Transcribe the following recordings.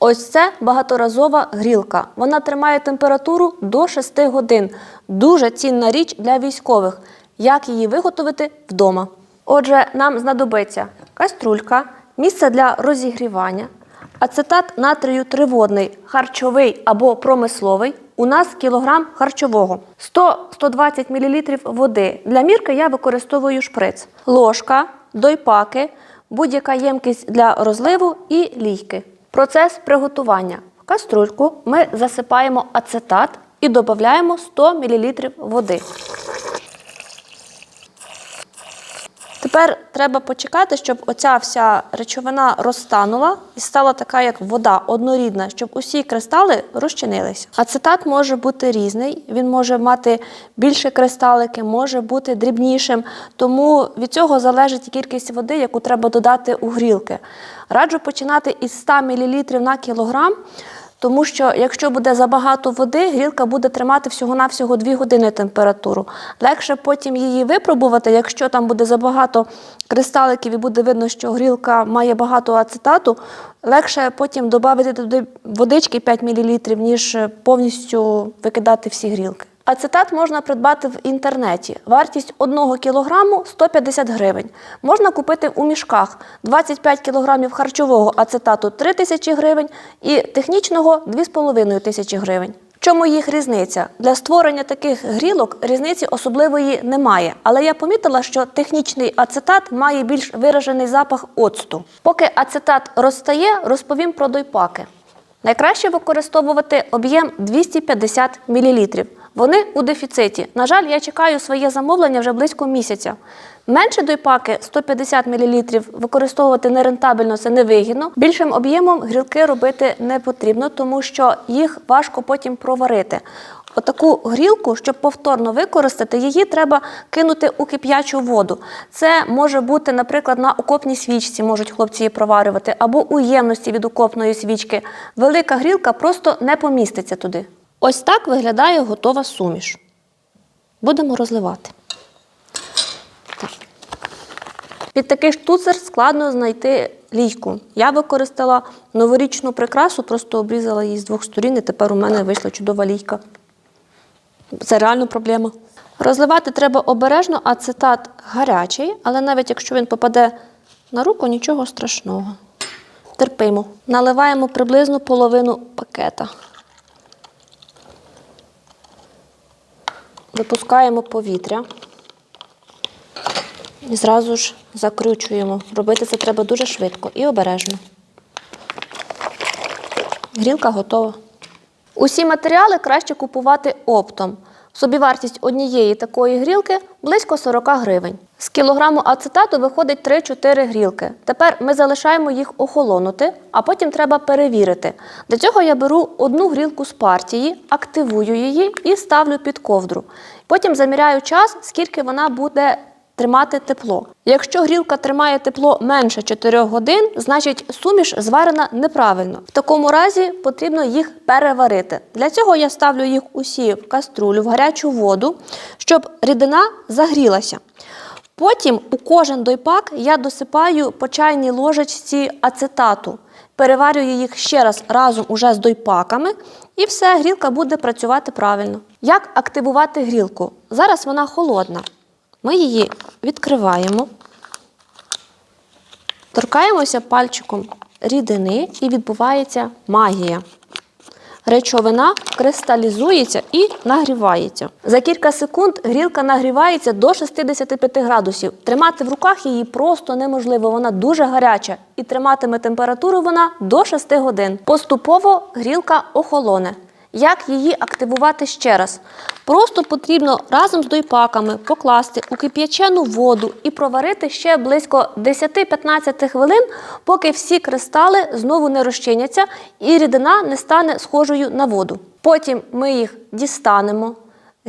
Ось це багаторазова грілка. Вона тримає температуру до 6 годин. Дуже цінна річ для військових. Як її виготовити вдома? Отже, нам знадобиться каструлька, місце для розігрівання, ацетат натрію триводний, харчовий або промисловий. У нас кілограм харчового, 100-120 мл води. Для мірки я використовую шприц, ложка, дойпаки, будь-яка ємкість для розливу і лійки. Процес приготування. В каструльку ми засипаємо ацетат і додаємо 100 мл води. Тепер треба почекати, щоб оця вся речовина розтанула і стала така, як вода, однорідна, щоб усі кристали розчинилися. Ацетат може бути різний, він може мати більше кристалики, може бути дрібнішим, тому від цього залежить кількість води, яку треба додати у грілки. Раджу починати із 100 мл на кілограм. Тому що якщо буде забагато води, грілка буде тримати всього-навсього 2 години температуру. Легше потім її випробувати, якщо там буде забагато кристаликів і буде видно, що грілка має багато ацетату, легше потім додати туди водички 5 мл, ніж повністю викидати всі грілки. Ацетат можна придбати в інтернеті. Вартість 1 кг 150 гривень. Можна купити у мішках 25 кг харчового ацетату 3 тисячі гривень і технічного 2,5 тисячі гривень. Чому їх різниця? Для створення таких грілок різниці особливої немає. Але я помітила, що технічний ацетат має більш виражений запах оцту. Поки ацетат розтає, розповім про дойпаки. Найкраще використовувати об'єм 250 мл. Вони у дефіциті. На жаль, я чекаю своє замовлення вже близько місяця. Менше дойпаки 150 мл використовувати нерентабельно, це невигідно. Більшим об'ємом грілки робити не потрібно, тому що їх важко потім проварити. Отаку грілку, щоб повторно використати, її треба кинути у кип'ячу воду. Це може бути, наприклад, на окопній свічці можуть хлопці її проварювати, або у ємності від окопної свічки. Велика грілка просто не поміститься туди. Ось так виглядає готова суміш. Будемо розливати. Так. Під такий штуцер складно знайти лійку. Я використала новорічну прикрасу, просто обрізала її з двох сторін, і тепер у мене вийшла чудова лійка. Це реально проблема. Розливати треба обережно, ацетат гарячий, але навіть якщо він попаде на руку, нічого страшного. Терпимо. Наливаємо приблизно половину пакета. Випускаємо повітря. І зразу ж закручуємо. Робити це треба дуже швидко і обережно. Грілка готова. Усі матеріали краще купувати оптом. Собівартість однієї такої грілки близько 40 гривень. З кілограму ацетату виходить 3-4 грілки. Тепер ми залишаємо їх охолонути, а потім треба перевірити. Для цього я беру одну грілку з партії, активую її і ставлю під ковдру. Потім заміряю час, скільки вона буде тримати тепло. Якщо грілка тримає тепло менше 4 годин, значить суміш зварена неправильно. В такому разі потрібно їх переварити. Для цього я ставлю їх усі в каструлю, в гарячу воду, щоб рідина загрілася. Потім у кожен дойпак я досипаю по чайній ложечці ацетату, переварюю їх ще раз разом уже з дойпаками, і все, грілка буде працювати правильно. Як активувати грілку? Зараз вона холодна. Ми її відкриваємо, торкаємося пальчиком рідини і відбувається магія. Речовина кристалізується і нагрівається. За кілька секунд грілка нагрівається до 65 градусів. Тримати в руках її просто неможливо, вона дуже гаряча і триматиме температуру вона до 6 годин. Поступово грілка охолоне. Як її активувати ще раз? Просто потрібно разом з дойпаками покласти у кип'ячену воду і проварити ще близько 10-15 хвилин, поки всі кристали знову не розчиняться і рідина не стане схожою на воду. Потім ми їх дістанемо.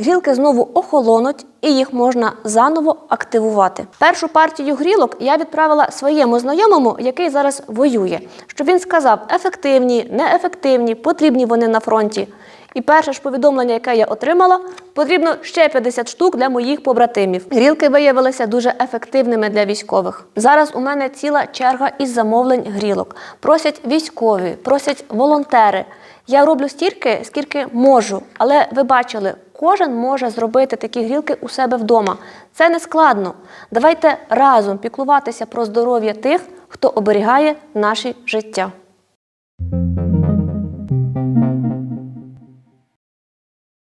Грілки знову охолонуть і їх можна заново активувати. Першу партію грілок я відправила своєму знайомому, який зараз воює, щоб він сказав, ефективні, неефективні, потрібні вони на фронті. І перше ж повідомлення, яке я отримала, потрібно ще 50 штук для моїх побратимів. Грілки виявилися дуже ефективними для військових. Зараз у мене ціла черга із замовлень грілок. Просять військові, просять волонтери. Я роблю стільки, скільки можу, але ви бачили, кожен може зробити такі грілки у себе вдома. Це не складно. Давайте разом піклуватися про здоров'я тих, хто оберігає наші життя.